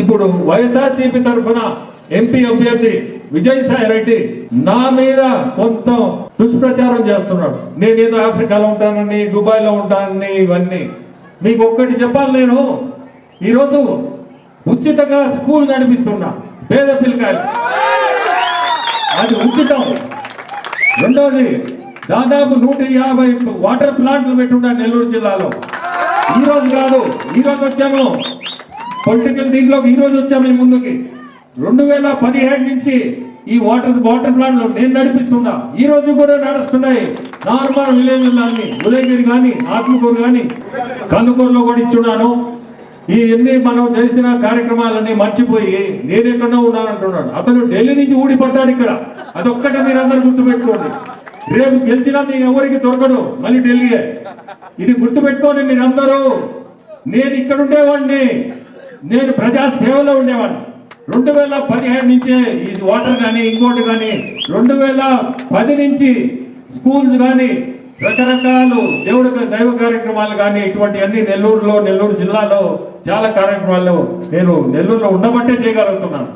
ఇప్పుడు వైఎస్ఆర్సీపీ తరఫున ఎంపీ అభ్యర్థి విజయసాయి రెడ్డి నా మీద కొంత దుష్ప్రచారం చేస్తున్నాడు. నేను ఏదో ఆఫ్రికాలో ఉంటానని దుబాయ్లో ఉంటానని ఇవన్నీ. మీకు ఒక్కటి చెప్పాలి నేను. ఈరోజు ఉచితంగా స్కూల్ నడిపిస్తున్నా. పేద పిల్లకాయలు అది ఉచితం. రెండోది దాదాపు నూట యాభై వాటర్ ప్లాంట్లు పెట్టున్నా నెల్లూరు జిల్లాలో. ఈ రోజు కాదు ఈ రోజు వచ్చాము. పొలిటికల్ దీంట్లోకి ఈ రోజు వచ్చాము మేము ముందుకి. రెండు వేల పదిహేడు నుంచి ఈ వాటర్ వాటర్ ప్లాంట్లు నేను నడిపిస్తున్నా. ఈ రోజు కూడా నడుస్తున్నాయి. నార్మల్ విలేజ్ కానీ ఉదయగిరి కానీ ఆత్మకూరు కానీ కందుకూరులో కూడా ఇచ్చున్నాను. ఈ ఎన్ని మనం చేసిన కార్యక్రమాలన్నీ మర్చిపోయి నేను ఎక్కడో ఉన్నానంటున్నాడు. అతను ఢిల్లీ నుంచి ఊడిపడ్డాడు ఇక్కడ. అదొక్కటే మీరందరూ గుర్తుపెట్టుకోండి. రేపు గెలిచినా మీకు ఎవరికి దొరకడు మళ్ళీ ఢిల్లీయే. ఇది గుర్తుపెట్టుకోండి మీరందరూ. నేను ఇక్కడ ఉండేవాడిని నేను ప్రజా సేవలో ఉండేవాడిని. రెండు వేల పదిహేడు నుంచే ఈ వాటర్ కానీ ఇంకోటి కానీ రెండు వేల పది నుంచి స్కూల్స్ కానీ రకరకాలు దేవుడి దైవ కార్యక్రమాలు కానీ ఇటువంటి అన్ని నెల్లూరులో నెల్లూరు జిల్లాలో చాలా కార్యక్రమాలు నేను నెల్లూరులో ఉండబట్టే చేయగలుగుతున్నాను.